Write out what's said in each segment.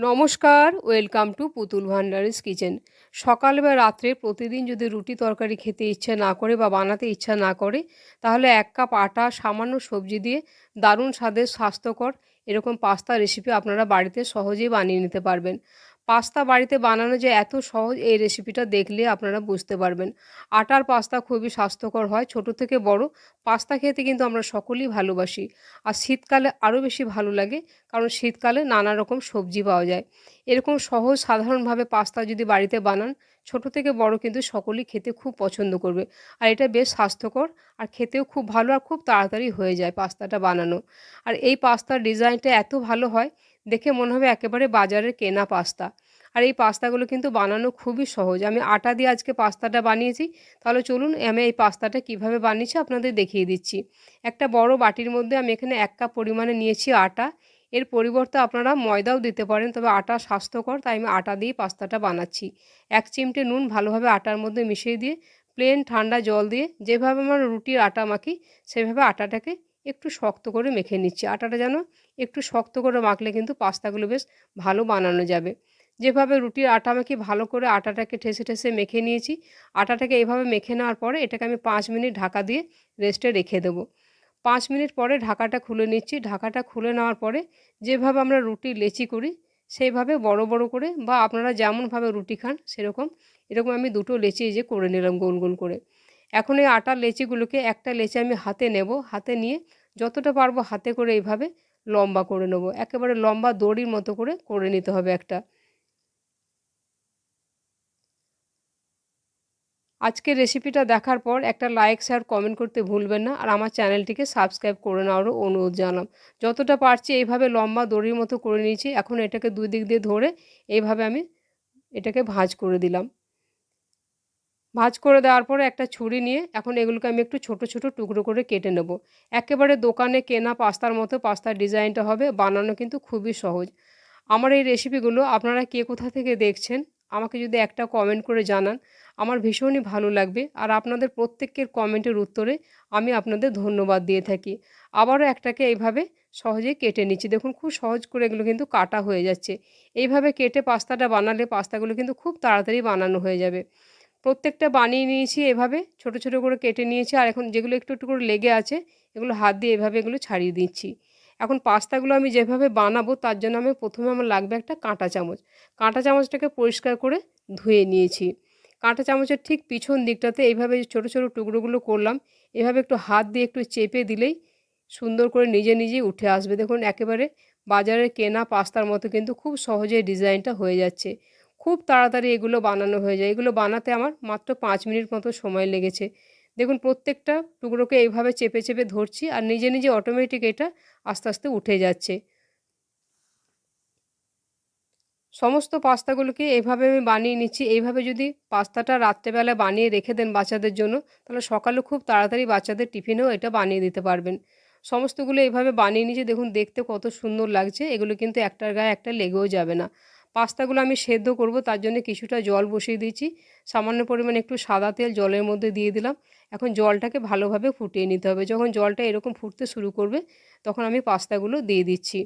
নমস্কার, welcome to পুতুল ভান্ডারিস kitchen. সকাল বা রাত্রে প্রতিদিন যদি রুটি তরকারি খেতে ইচ্ছা না করে বা বানাতে ইচ্ছা না করে, তাহলে এক কাপ আটা, সামান্য সবজি দিয়ে দারুণ স্বাদের স্বাস্থ্যকর এরকম পাস্তা রেসিপি আপনারা বাড়িতে সহজেই বানিয়ে নিতে পারবেন। পাস্তা বাড়িতে বানানো যে এত সহজ এই রেসিপিটা দেখলে আপনারা বুঝতে পারবেন। আটার পাস্তা খুবই স্বাস্থ্যকর হয়, ছোট থেকে বড়। পাস্তা খেতে কিন্তু আমরা সকলেই ভালোবাসি। আর শীতকালে আরও বেশি ভালো লাগে, কারণ শীতকালে নানা রকম সবজি পাওয়া যায়। এরকম সহজ, সাধারণভাবে পাস্তা যদি বাড়িতে বানান, ছোট থেকে বড় কিন্তু সকলেই খেতে খুব পছন্দ করবে। আর এটা বেশ স্বাস্থ্যকর আর খেতেও খুব ভালো আর খুব তাড়াতাড়ি হয়ে যায় পাস্তাটা বানানো। আর এই পাস্তার ডিজাইনটা এত ভালো হয় দেখে মনে হবে একেবারে বাজারের কেনা পাস্তা। আর এই পাস্তাগুলো কিন্তু বানানো খুবই সহজ। আমি আটা দিয়ে আজকে পাস্তাটা বানিয়েছি। তাহলে চলুন, আমি এই পাস্তাটা কীভাবে বানিয়েছি আপনাদের দেখিয়ে দিচ্ছি। একটা বড় বাটির মধ্যে আমি এখানে এক কাপ পরিমাণে নিয়েছি আটা। এর পরিবর্তে আপনারা ময়দাও দিতে পারেন, তবে আটা স্বাস্থ্যকর, তাই আমি আটা দিয়ে পাস্তাটা বানাচ্ছি। এক চিমটে নুন ভালোভাবে আটার মধ্যে মিশিয়ে দিয়ে প্লেন ঠান্ডা জল দিয়ে যেভাবে আমরা রুটির আটা মাখি, সেভাবে আটাটাকে একটু শক্ত করে মেখে নিচ্ছি। আটাটা যেন একটু শক্ত করে মাখলে কিন্তু পাস্তাগুলো বেশ ভালো বানানো যাবে। যেভাবে রুটির আটা মাখি ভালো করে আটাটাকে ঠেসে ঠেসে মেখে নিয়েছি, আটাটাকে এভাবে মেখে নেওয়ার পরে এটাকে আমি পাঁচ মিনিট ঢাকা দিয়ে রেস্টে রেখে দেবো। পাঁচ মিনিট পরে ঢাকাটা খুলে নিচ্ছি। ঢাকাটা খুলে নেওয়ার পরে যেভাবে আমরা রুটি, লেচি করি, সেইভাবে বড় বড় করে বা আপনারা যেমনভাবে রুটি খান সেরকম, এরকম আমি দুটো লেচি যে করে নিলাম গোল গোল করে। এখন এই আটার লেচিগুলোকে একটা লেচি আমি হাতে নেব, হাতে নিয়ে যতটা পারব হাতে করে এইভাবে লম্বা করে নেব। একেবারে লম্বা দড়ির মতো করে করে নিতে হবে একটা। আজকের রেসিপিটা দেখার পর একটা লাইক শেয়ার কমেন্ট করতে ভুলবেন না। আর আমার চ্যানেলটিকে সাবস্ক্রাইব করে নেওয়ারও অনুরোধ জানালাম। যতটা পারছি এইভাবে লম্বা দড়ির মতো করে নিয়েছি। এখন এটাকে দুই দিক দিয়ে ধরে এইভাবে আমি এটাকে ভাঁজ করে দিলাম। ভাজ করে দেওয়ার পরে একটা ছুরি নিয়ে এখন এগুলোকে আমি একটু ছোট ছোট টুকরো করে কেটে নেব। একেবারে দোকানে কেনা পাস্তার মতো পাস্তার ডিজাইনটা হবে, বানানো কিন্তু খুবই সহজ। আমার এই রেসিপিগুলো আপনারা কে কোথা থেকে দেখছেন, আমাকে যদি একটা কমেন্ট করে জানান, আমার ভীষণই ভালো লাগবে। আর আপনাদের প্রত্যেকের কমেন্টের উত্তরে আমি আপনাদের ধন্যবাদ দিয়ে থাকি। আবারও একটাকে এইভাবে সহজেই কেটে নিচ্ছি। দেখুন খুব সহজ করে এগুলো কিন্তু কাটা হয়ে যাচ্ছে। এইভাবে কেটে পাস্তাটা বানালে পাস্তাগুলো কিন্তু খুব তাড়াতাড়ি বানানো হয়ে যাবে। প্রত্যেকটা বানিয়ে নিয়েছি এভাবে, ছোট ছোট করে কেটে নিয়েছি, আর এখন যেগুলো একটু একটু করে লেগে আছে, এগুলো হাত দিয়ে এভাবে এগুলো ছাড়িয়ে দিচ্ছি। এখন পাস্তাগুলো আমি যেভাবে বানাবো, তার জন্য আমি প্রথমে আমার লাগবে একটা কাঁটা চামচ। কাঁটা চামচটাকে পরিষ্কার করে ধুয়ে নিয়েছি। কাঁটা চামচের ঠিক পিছন দিকটাতে এইভাবে ছোট ছোট টুকরোগুলো করলাম, এভাবে একটু হাত দিয়ে একটু চেপে দিলেই সুন্দর করে নিজে নিজেই উঠে আসবে। দেখুন, একেবারে বাজারে কেনা পাস্তার মতো কিন্তু খুব সহজে ডিজাইনটা হয়ে যাচ্ছে। খুব তাড়াতাড়ি এগুলো বানানো হয়ে যায়। এগুলো বানাতে আমার মাত্র পাঁচ মিনিট মতো সময় লেগেছে। দেখুন, প্রত্যেকটা টুকরোকে এইভাবে চেপে চেপে ধরছি আর নিজে নিজে অটোমেটিক এটা আস্তে আস্তে উঠে যাচ্ছে। সমস্ত পাস্তাগুলোকে এইভাবে আমি বানিয়ে নিচ্ছি। এইভাবে যদি পাস্তাটা রাত্রেবেলা বানিয়ে রেখে দেন বাচ্চাদের জন্য, তাহলে সকালে খুব তাড়াতাড়ি বাচ্চাদের টিফিনেও এটা বানিয়ে দিতে পারবেন। সমস্তগুলো এইভাবে বানিয়ে নিয়েছি দেখুন, দেখতে কত সুন্দর লাগছে। এগুলো কিন্তু একটার গায়ে একটা লেগেও যাবে না। পাস্তাগুলো আমি সেদ্ধ করব, তার জন্য কিছুটা জল বসিয়ে দিয়েছি। সামান্য পরিমাণে একটু সাদা তেল জলের মধ্যে দিয়ে দিলাম। এখন জলটাকে ভালোভাবে ফুটিয়ে নিতে হবে। যখন জলটা এরকম ফুটতে শুরু করবে, তখন আমি পাস্তাগুলো দিয়ে দিচ্ছি।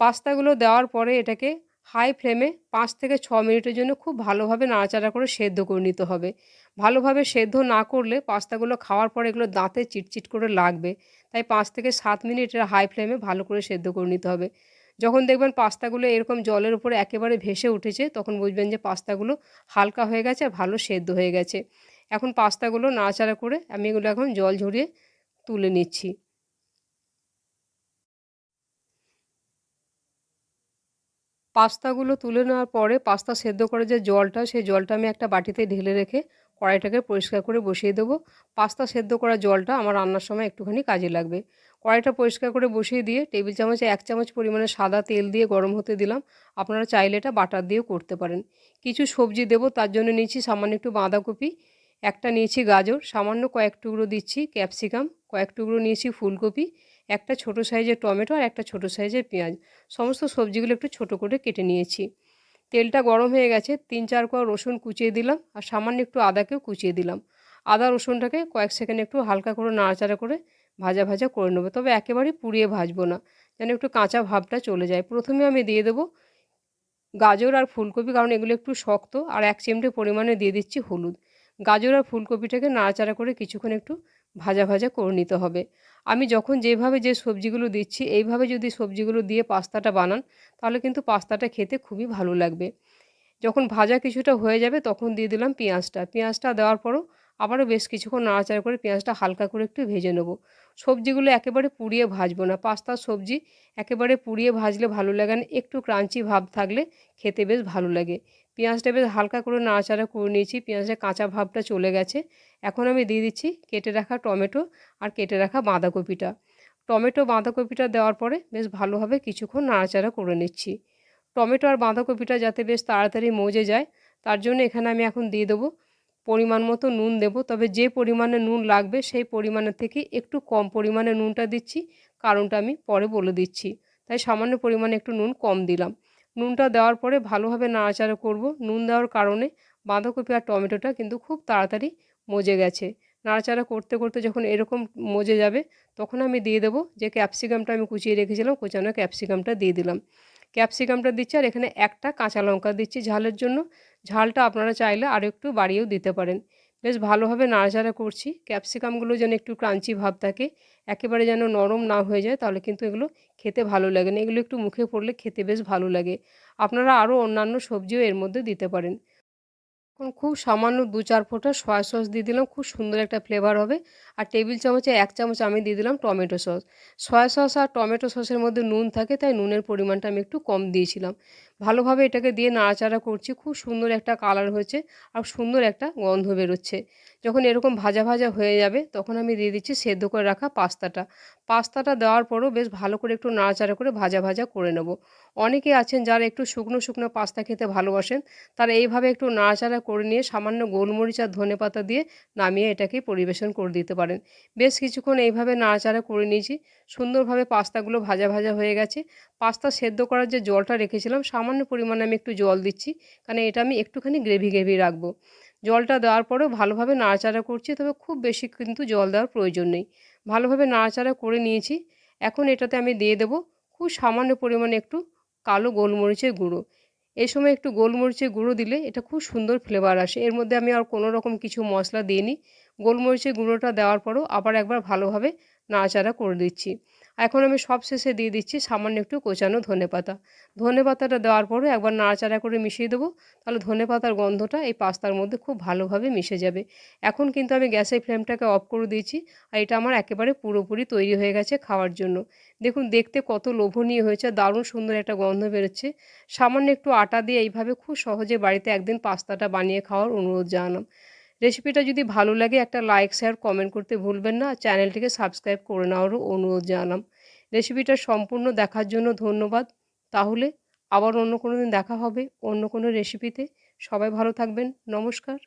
পাস্তাগুলো দেওয়ার পরে এটাকে হাই ফ্লেমে পাঁচ থেকে ছ মিনিটের জন্য খুব ভালোভাবে নাড়াচাড়া করে সেদ্ধ করে নিতে হবে। ভালোভাবে সেদ্ধ না করলে পাস্তাগুলো খাওয়ার পরে এগুলো দাঁতে চিটচিট করে লাগবে। তাই পাঁচ থেকে সাত মিনিট হাই ফ্লেমে ভালো করে সেদ্ধ করে নিতে হবে। যখন দেখবেন পাস্তাগুলো এরকম জলের উপরে একেবারে ভেসে উঠেছে, তখন বুঝবেন যে পাস্তাগুলো হালকা হয়ে গেছে আর ভালো সেদ্ধ হয়ে গেছে। এখন পাস্তাগুলো নাড়াচাড়া করে আমি এগুলো এখন জল ঝরিয়ে তুলে নিচ্ছি। পাস্তাগুলো তুলে নেওয়ার পরে পাস্তা সেদ্ধ করে যে জলটা, সেই জলটা আমি একটা বাটিতে ঢেলে রেখে কড়াইটাকে পরিষ্কার করে বসিয়ে দেবো। পাস্তা সেদ্ধ করা জলটা আমার রান্নার সময় একটুখানি কাজে লাগবে। কড়াইটা পরিষ্কার করে বসিয়ে দিয়ে টেবিল চামচে, এক চামচ পরিমাণে সাদা তেল দিয়ে গরম হতে দিলাম। আপনারা চাইলে এটা বাটার দিয়েও করতে পারেন। কিছু সবজি দেবো, তার জন্য নিয়েছি সামান্য একটু বাঁধাকপি, একটা নিয়েছি গাজর, সামান্য কয়েক টুকরো দিচ্ছি ক্যাপসিকাম, কয়েক টুকরো নিয়েছি ফুলকপি, একটা ছোট সাইজের টমেটো আর একটা ছোট সাইজের পেঁয়াজ। সমস্ত সবজিগুলো একটু ছোট করে কেটে নিয়েছি। তেলটা গরম হয়ে গেছে, তিন চার কোয়া রসুন কুচিয়ে দিলাম আর সামান্য একটু আদাকেও কুচিয়ে দিলাম। আদা রসুনটাকে কয়েক সেকেন্ড একটু হালকা করে নাড়াচাড়া করে ভাজা ভাজা করে নেব। তবে একেবারেই পুড়িয়ে ভাজবো না। যেন একটু কাঁচা ভাবটা চলে যায়। প্রথমে আমি দিয়ে দেবো গাজর আর ফুলকপি, কারণ এগুলো একটু শক্ত। আর এক চিমটে পরিমাণে দিয়ে দিচ্ছি হলুদ। গাজর আর ফুলকপিটাকে নাড়াচাড়া করে কিছুক্ষণ একটু ভাজা ভাজা করে নিতে হবে। আমি যখন যেভাবে যে সবজিগুলো দিচ্ছি, এইভাবে যদি সবজিগুলো দিয়ে পাস্তাটা বানান, তাহলে কিন্তু পাস্তাটা খেতে খুবই ভালো লাগবে। যখন ভাজা কিছুটা হয়ে যাবে, তখন দিয়ে দিলাম পেঁয়াজটা। পেঁয়াজটা দেওয়ার পরও আবারও বেশ কিছুক্ষণ নাড়াচাড়া করে পেঁয়াজটা হালকা করে একটু ভেজে নেব। সবজিগুলো একেবারে পুড়িয়ে ভাজবো না। পাস্তার সবজি একেবারে পুড়িয়ে ভাজলে ভালো লাগে না। একটু ক্রাঞ্চি ভাব থাকলে খেতে বেশ ভালো লাগে। পেঁয়াজটা বেশ হালকা করে নাড়াচাড়া করে নিয়েছি। পেঁয়াজের কাঁচা ভাবটা চলে গেছে। এখন আমি দিয়ে দিচ্ছি কেটে রাখা টমেটো আর কেটে রাখা বাঁধাকপিটা। টমেটো বাঁধাকপিটা দেওয়ার পরে বেশ ভালোভাবে কিছুক্ষণ নাড়াচাড়া করে নিচ্ছি। টমেটো আর বাঁধাকপিটা যাতে বেশ তাড়াতাড়ি মজে যায়, তার জন্য এখানে আমি এখন দিয়ে দেবো পরিমাণ মতো নুন দেব। তবে যে পরিমাণে নুন লাগবে সেই পরিমাণের থেকে একটু কম পরিমাণে নুনটা দিচ্ছি। কারণটা আমি পরে বলে দিচ্ছি। তাই সামান্য পরিমাণে একটু নুন কম দিলাম। নুনটা দেওয়ার পরে ভালোভাবে নাড়াচাড়া করব। নুন দেওয়ার কারণে বাঁধাকপি আর টমেটোটা কিন্তু খুব তাড়াতাড়ি মজে গেছে। নাড়াচাড়া করতে করতে যখন এরকম মজে যাবে, তখন আমি দিয়ে দেবো যে ক্যাপসিকামটা আমি কুচিয়ে রেখেছিলাম, কুচানো ক্যাপসিকামটা দিয়ে দিলাম। ক্যাপসিকামটা দিচ্ছি আর এখানে একটা কাঁচা লঙ্কা দিচ্ছি ঝালের জন্য। ঝালটা আপনারা চাইলে আরও একটু বাড়িয়েও দিতে পারেন। বেশ ভালোভাবে নাড়াচাড়া করছি। ক্যাপসিকামগুলো যেন একটু ক্রাঞ্চি ভাব থাকে, একেবারে যেন নরম না হয়ে যায়, তাহলে কিন্তু এগুলো খেতে ভালো লাগে না। এগুলো একটু মুখে পড়লে খেতে বেশ ভালো লাগে। আপনারা আরও অন্যান্য সবজিও এর মধ্যে দিতে পারেন। এখন খুব সামান্য দু চার ফোঁটা সয়া সস দিয়ে দিলাম, খুব সুন্দর একটা ফ্লেভার হবে। আর টেবিল চামচে এক চামচ আমি দিয়ে দিলাম টমেটো সস। সয়া সস আর টমেটো সসের মধ্যে নুন থাকে, তাই নুনের পরিমাণটা আমি একটু কম দিয়েছিলাম। ভালোভাবে এটাকে দিয়ে নাড়াচাড়া করছি। খুব সুন্দর একটা কালার হয়েছে আর সুন্দর একটা গন্ধ বেরোচ্ছে। যখন এরকম ভাজা ভাজা হয়ে যাবে তখন আমি দিয়ে দিচ্ছি সেদ্ধ করে রাখা পাস্তাটা। পাস্তাটা দেওয়ার পরও বেশ ভালো করে একটু নাড়াচাড়া করে ভাজা ভাজা করে নেব। অনেকে আছেন যারা একটু শুকনো শুকনো পাস্তা খেতে ভালোবাসেন, তারা এইভাবে একটু নাড়াচাড়া করে নিয়ে সামান্য গোলমরিচ আর ধনে পাতা দিয়ে নামিয়ে এটাকে পরিবেশন করে দিতে পারেন। বেশ কিছুক্ষণ এইভাবে নাড়াচাড়া করে নিয়েছি। সুন্দরভাবে পাস্তাগুলো ভাজা ভাজা হয়ে গেছে। পাস্তা সেদ্ধ করার যে জলটা রেখেছিলাম, সামান্য পরিমাণে আমি একটু জল দিচ্ছি। কারণ এটা আমি একটুখানি গ্রেভি গ্রেভি রাখব। জলটা দেওয়ার পরেও ভালোভাবে নাড়াচাড়া করছি, তবে খুব বেশি কিন্তু জল দেওয়ার প্রয়োজন নেই। ভালোভাবে নাড়াচাড়া করে নিয়েছি। এখন এটাতে আমি দিয়ে দেবো খুব সামান্য পরিমাণে একটু কালো গোলমরিচের গুঁড়ো। এই সময় একটু গোলমরিচের গুঁড়ো দিলে এটা খুব সুন্দর ফ্লেভার আসে। এর মধ্যে আমি আর কোনো রকম কিছু মশলা দিইনি। গোলমরিচের গুঁড়োটা দেওয়ার পরও আবার একবার ভালোভাবে নাড়াচাড়া করে দিচ্ছি। এখন আমি সব শেষে দিয়ে দিচ্ছি সামান্য একটু কোচানো ধনে পাতা। ধনে পাতাটা দেওয়ার পরে একবার নাড়াচাড়া করে মিশিয়ে দেবো। তাহলে ধনে পাতার গন্ধটা এই পাস্তার মধ্যে খুব ভালোভাবে মিশে যাবে। এখন কিন্তু আমি গ্যাসের ফ্লেমটাকে অফ করে দিয়েছি আর এটা আমার একেবারে পুরোপুরি তৈরি হয়ে গেছে খাওয়ার জন্য। দেখুন, দেখতে কত লোভনীয় হয়েছে, দারুণ সুন্দর একটা গন্ধ বেরোচ্ছে। সামান্য একটু আটা দিয়ে এইভাবে খুব সহজে বাড়িতে একদিন পাস্তাটা বানিয়ে খাওয়ার অনুরোধ জানালাম। রেসিপিটা যদি ভালো লাগে, একটা লাইক শেয়ার কমেন্ট করতে ভুলবেন না। চ্যানেলটিকে সাবস্ক্রাইব করে নেওয়ারও অনুরোধ জানালাম। রেসিপিটা সম্পূর্ণ দেখার জন্য ধন্যবাদ। তাহলে আবার অন্য কোনো দিন দেখা হবে অন্য কোনো রেসিপিতে সবাই ভালো থাকবেন। নমস্কার।